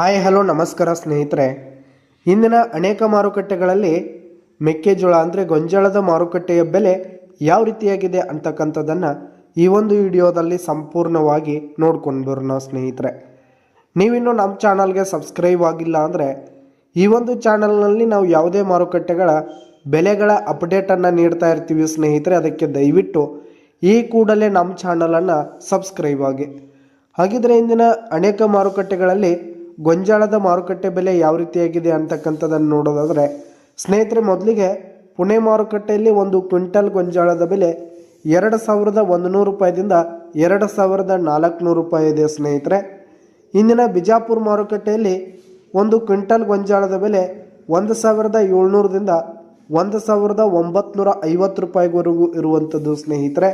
Hi, hello, ನಮಸ್ಕಾರ ಸ್ನೇಹಿತರೆ. ಇಂದಿನ ಅನೇಕ ಮಾರುಕಟ್ಟೆಗಳಲ್ಲಿ ಮೆಕ್ಕೆಜೋಳ ಅಂದರೆ ಗೊಂಜಾಳದ ಮಾರುಕಟ್ಟೆಯ ಬೆಲೆ ಯಾವ ರೀತಿಯಾಗಿದೆ ಅಂತಕ್ಕಂಥದ್ದನ್ನು ಈ ಒಂದು ವಿಡಿಯೋದಲ್ಲಿ ಸಂಪೂರ್ಣವಾಗಿ ನೋಡ್ಕೊಂಡು ಬರೋಣ ಸ್ನೇಹಿತರೆ. ನೀವಿನ್ನೂ ನಮ್ಮ ಚಾನಲ್ಗೆ ಸಬ್ಸ್ಕ್ರೈಬ್ ಆಗಿಲ್ಲ ಅಂದರೆ ಈ ಒಂದು ಚಾನಲ್ನಲ್ಲಿ ನಾವು ಯಾವುದೇ ಮಾರುಕಟ್ಟೆಗಳ ಬೆಲೆಗಳ ಅಪ್ಡೇಟನ್ನು ನೀಡ್ತಾ ಇರ್ತೀವಿ ಸ್ನೇಹಿತರೆ. ಅದಕ್ಕೆ ದಯವಿಟ್ಟು ಈ ಕೂಡಲೇ ನಮ್ಮ ಚಾನಲನ್ನು ಸಬ್ಸ್ಕ್ರೈಬ್ ಆಗಿ. ಹಾಗಿದ್ರೆ ಇಂದಿನ ಅನೇಕ ಮಾರುಕಟ್ಟೆಗಳಲ್ಲಿ ಗೊಂಜಾಳದ ಮಾರುಕಟ್ಟೆ ಬೆಲೆ ಯಾವ ರೀತಿಯಾಗಿದೆ ಅಂತಕ್ಕಂಥದ್ದನ್ನು ನೋಡೋದಾದರೆ, ಸ್ನೇಹಿತರೆ, ಮೊದಲಿಗೆ ಪುಣೆ ಮಾರುಕಟ್ಟೆಯಲ್ಲಿ ಒಂದು ಕ್ವಿಂಟಲ್ ಗೊಂಜಾಳದ ಬೆಲೆ ಎರಡು ಸಾವಿರದ ಒಂದು ನೂರು ರೂಪಾಯಿದಿಂದ ಎರಡು ಸಾವಿರದ ನಾಲ್ಕುನೂರು ರೂಪಾಯಿ ಇದೆ ಸ್ನೇಹಿತರೆ. ಇಂದಿನ ಬಿಜಾಪುರ ಮಾರುಕಟ್ಟೆಯಲ್ಲಿ ಒಂದು ಕ್ವಿಂಟಲ್ ಗೊಂಜಾಳದ ಬೆಲೆ ಒಂದು ಸಾವಿರದ ಏಳ್ನೂರದಿಂದ ಒಂದು ಸಾವಿರದ ಒಂಬತ್ನೂರ ಐವತ್ತು ರೂಪಾಯಿವರೆಗೂ ಇರುವಂಥದ್ದು ಸ್ನೇಹಿತರೆ.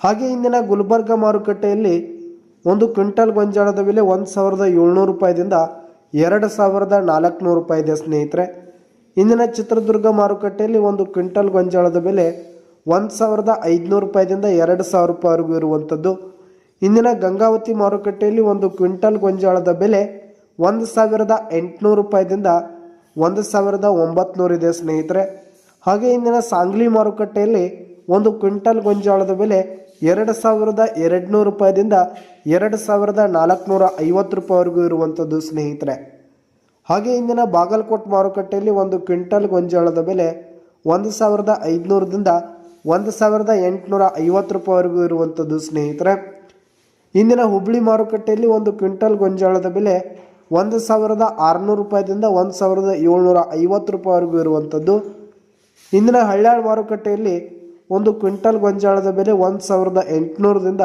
ಹಾಗೆ ಇಂದಿನ ಗುಲ್ಬರ್ಗ ಮಾರುಕಟ್ಟೆಯಲ್ಲಿ ಒಂದು ಕ್ವಿಂಟಲ್ ಗೊಂಜಾಳದ ಬೆಲೆ ಒಂದು ಸಾವಿರದ ಏಳ್ನೂರು ರೂಪಾಯಿದಿಂದ ಎರಡು ಸಾವಿರದ ನಾಲ್ಕುನೂರು ರೂಪಾಯಿ ಇದೆ, ಸ್ನೇಹಿತರೆ. ಇಂದಿನ ಚಿತ್ರದುರ್ಗ ಮಾರುಕಟ್ಟೆಯಲ್ಲಿ ಒಂದು ಕ್ವಿಂಟಲ್ ಗೊಂಜಾಳದ ಬೆಲೆ ಒಂದು ಸಾವಿರದ ಐದುನೂರು ರೂಪಾಯಿದಿಂದ ಎರಡು ಸಾವಿರ ರೂಪಾಯಿವರೆಗೂ ಇರುವಂಥದ್ದು ಇಂದಿನ ಗಂಗಾವತಿ ಮಾರುಕಟ್ಟೆಯಲ್ಲಿ ಒಂದು ಕ್ವಿಂಟಲ್ ಗೊಂಜಾಳದ ಬೆಲೆ ಒಂದು ಸಾವಿರದ ಎಂಟುನೂರು ರೂಪಾಯಿದಿಂದ ಒಂದು ಸಾವಿರದ ಒಂಬತ್ನೂರು ಇದೆ, ಸ್ನೇಹಿತರೆ. ಹಾಗೆ ಇಂದಿನ ಸಾಂಗ್ಲಿ ಮಾರುಕಟ್ಟೆಯಲ್ಲಿ ಒಂದು ಕ್ವಿಂಟಲ್ ಗೊಂಜಾಳದ ಬೆಲೆ ಎರಡು ಸಾವಿರದ ಎರಡುನೂರು ರೂಪಾಯಿದಿಂದ ಎರಡು ಸಾವಿರದ ನಾಲ್ಕುನೂರ ಐವತ್ತು ರೂಪಾಯಿವರೆಗೂ ಇರುವಂಥದ್ದು ಸ್ನೇಹಿತರೆ. ಹಾಗೆ ಇಂದಿನ ಬಾಗಲಕೋಟ್ ಮಾರುಕಟ್ಟೆಯಲ್ಲಿ ಒಂದು ಕ್ವಿಂಟಲ್ ಗೊಂಜಾಳದ ಬೆಲೆ ಒಂದು ಸಾವಿರದ ಐದುನೂರದಿಂದ ಒಂದು ಸಾವಿರದ ಎಂಟುನೂರ ಐವತ್ತು ರೂಪಾಯಿವರೆಗೂ ಇರುವಂಥದ್ದು ಸ್ನೇಹಿತರೆ. ಇಂದಿನ ಹುಬ್ಳಿ ಮಾರುಕಟ್ಟೆಯಲ್ಲಿ ಒಂದು ಕ್ವಿಂಟಲ್ ಗೊಂಜಾಳದ ಬೆಲೆ ಒಂದು ಸಾವಿರದ ಆರುನೂರು ರೂಪಾಯಿದಿಂದ ಒಂದು ಸಾವಿರದ ಏಳ್ನೂರ ಐವತ್ತು ರೂಪಾಯಿವರೆಗೂ ಇರುವಂಥದ್ದು. ಇಂದಿನ ಹಳ್ಯಾಳ ಮಾರುಕಟ್ಟೆಯಲ್ಲಿ ಒಂದು ಕ್ವಿಂಟಲ್ ಗೊಂಜಾಳದ ಬೆಲೆ ಒಂದು ಸಾವಿರದ ಎಂಟುನೂರದಿಂದ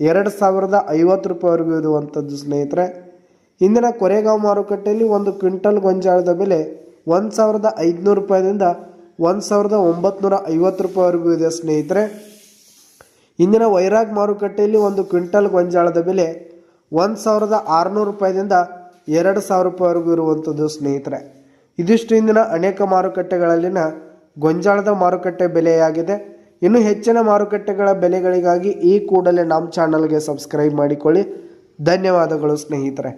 ಎರಡು ಸಾವಿರದ ಐವತ್ತು ರೂಪಾಯಿವರೆಗೂ ಇರುವಂಥದ್ದು ಸ್ನೇಹಿತರೆ, ಇಂದಿನ ಕೊರೆಗಾಂವ್ ಮಾರುಕಟ್ಟೆಯಲ್ಲಿ ಒಂದು ಕ್ವಿಂಟಲ್ ಗೊಂಜಾಳದ ಬೆಲೆ ಒಂದು ಸಾವಿರದ ಐದುನೂರು ರೂಪಾಯಿದಿಂದ ಒಂದು ಸಾವಿರದ ಒಂಬತ್ನೂರ ಐವತ್ತು ರೂಪಾಯಿವರೆಗೂ ಇದೆ ಸ್ನೇಹಿತರೆ. ಇಂದಿನ ವೈರಾಗ್ ಮಾರುಕಟ್ಟೆಯಲ್ಲಿ ಒಂದು ಕ್ವಿಂಟಲ್ ಗೊಂಜಾಳದ ಬೆಲೆ ಒಂದು ಸಾವಿರದ ಆರುನೂರು ರೂಪಾಯಿದಿಂದ ಎರಡು ಸಾವಿರ ರೂಪಾಯಿವರೆಗೂ ಇರುವಂಥದ್ದು ಸ್ನೇಹಿತರೆ. ಇದಿಷ್ಟು ಇಂದಿನ ಅನೇಕ ಮಾರುಕಟ್ಟೆಗಳಲ್ಲಿನ ಗೊಂಜಾಳದ ಮಾರುಕಟ್ಟೆ ಬೆಲೆಯಾಗಿದೆ. ಇನ್ನು ಹೆಚ್ಚಿನ ಮಾರುಕಟ್ಟೆಗಳ ಬೆಲೆಗಳಿಗಾಗಿ ಈ ಕೂಡಲೇ ನಮ್ಮ ಚಾನಲ್ಗೆ ಸಬ್ಸ್ಕ್ರೈಬ್ ಮಾಡಿಕೊಳ್ಳಿ. ಧನ್ಯವಾದಗಳು ಸ್ನೇಹಿತರೆ.